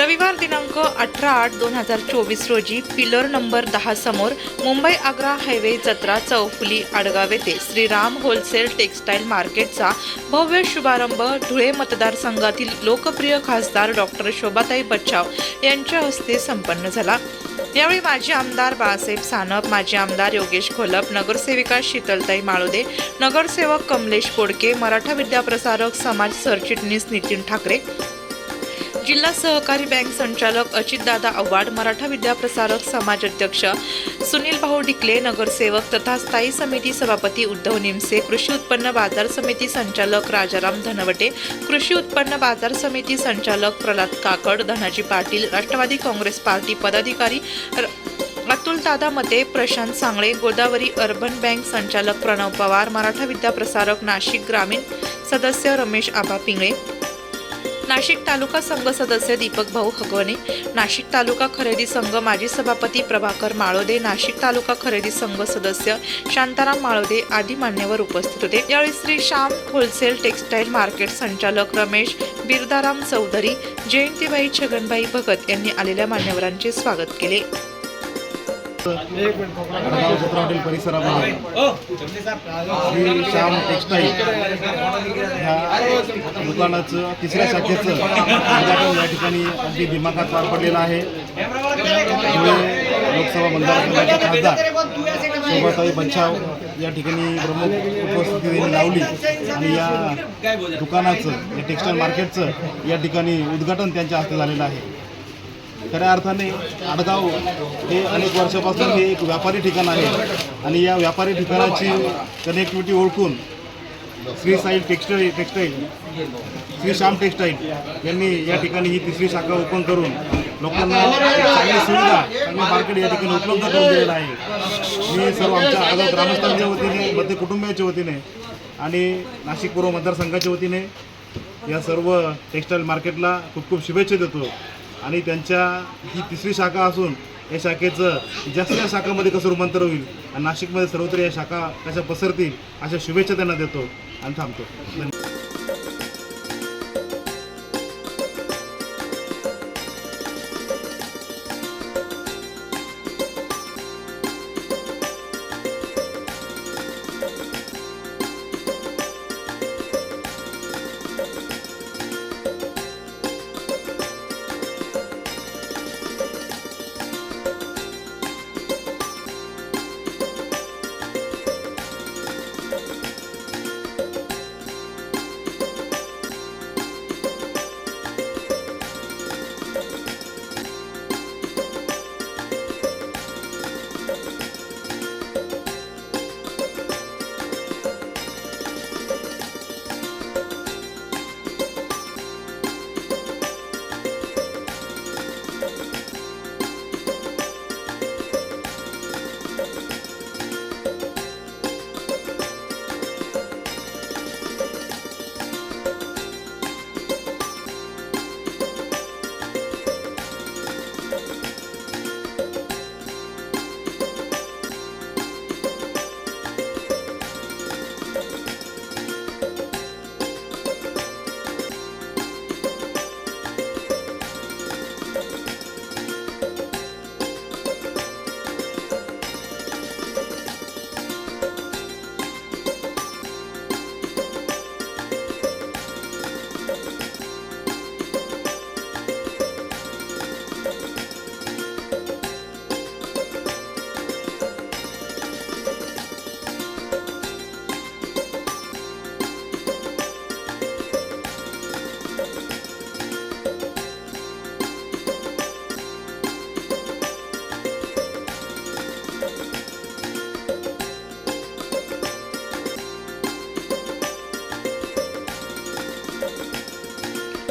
रविवार दिनांक अठरा आठ दोन हजार चोवीस रोजी पिलर नंबर दहा समोर मुंबई आग्रा हायवे जत्रा चौफुली आडगाव येथे श्रीराम होलसेल टेक्स्टाईल मार्केटचा भव्य शुभारंभ धुळे मतदारसंघातील लोकप्रिय खासदार डॉक्टर शोभाताई बच्चाव यांच्या हस्ते संपन्न झाला. यावेळी माजी आमदार बाळासाहेब सानप माजी आमदार योगेश खोलप नगरसेविका शीतलताई माळोदे नगरसेवक कमलेश कोडके मराठा विद्याप्रसारक समाज सरचिटणीस नितीन ठाकरे जिल्हा सहकारी बँक संचालक अजितदादा आव्हाड मराठा विद्याप्रसारक समाज अध्यक्ष सुनील भाऊ डिकले नगरसेवक तथा स्थायी समिती सभापती उद्धव निमसे कृषी उत्पन्न बाजार समिती संचालक राजाराम धनवटे कृषी उत्पन्न बाजार समिती संचालक प्रल्हाद काकड धनाजी पाटील राष्ट्रवादी काँग्रेस पार्टी पदाधिकारी र- अतुल दादा मते प्रशांत सांगळे गोदावरी अर्बन बँक संचालक प्रणव पवार मराठा विद्याप्रसारक नाशिक ग्रामीण सदस्य रमेश आबा पिंगळे नाशिक तालुका संघ सदस्य दीपक भाऊ हगवणे नाशिक तालुका खरेदी संघ माजी सभापती प्रभाकर माळोदे नाशिक तालुका खरेदी संघ सदस्य शांताराम माळोदे आदी मान्यवर उपस्थित होते. यावेळी Shri Shyam wholesale textile market संचालक रमेश बिरदाराम चौधरी जयंतीबाई छगनबाई भगत यांनी आलेल्या मान्यवरांचे स्वागत केले. परिसरामध्ये श्री श्याम टेक्स्टाईल ह्या दुकानाचं तिसऱ्या शाखेचं उद्घाटन या ठिकाणी अगदी दिमाखात पार पडलेलं आहे. धुळे लोकसभा मतदारसंघाचे खासदार शोभाताई बच्चाव या ठिकाणी प्रमुख उपस्थिती त्यांनी लावली. आणि या दुकानाचं या टेक्स्टाईल मार्केटचं या ठिकाणी उद्घाटन त्यांच्या हस्ते झालेलं आहे. खऱ्या अर्थाने आडगाव हे अनेक वर्षापासून हे एक व्यापारी ठिकाण आहे. आणि या व्यापारी ठिकाणाची कनेक्टिव्हिटी ओळखून Shri Sai textile textile. Shri Shyam textile. यांनी या ठिकाणी ही तिसरी शाखा ओपन करून लोकांना चांगली सुविधा चांगली मार्केट या ठिकाणी उपलब्ध करून दिलेलं आहे. मी सर्व आमच्या आडगाव ग्रामस्थांच्या वतीने मध्य कुटुंबियाच्या वतीने आणि नाशिक पूर्व मतदारसंघाच्या वतीने या सर्व टेक्स्टाईल मार्केटला खूप खूप शुभेच्छा देतो. आणि त्यांच्या ही तिसरी शाखा असून या शाखेचं जास्त शाखामध्ये कसं रूपांतर होईल आणि नाशिकमध्ये सर्वत्र या शाखा कशा पसरतील अशा शुभेच्छा त्यांना देतो. आणि थांबतो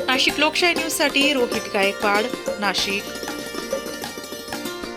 नाशिक लोकशाही न्यूजसाठी रोहित गायकवाड नाशिक.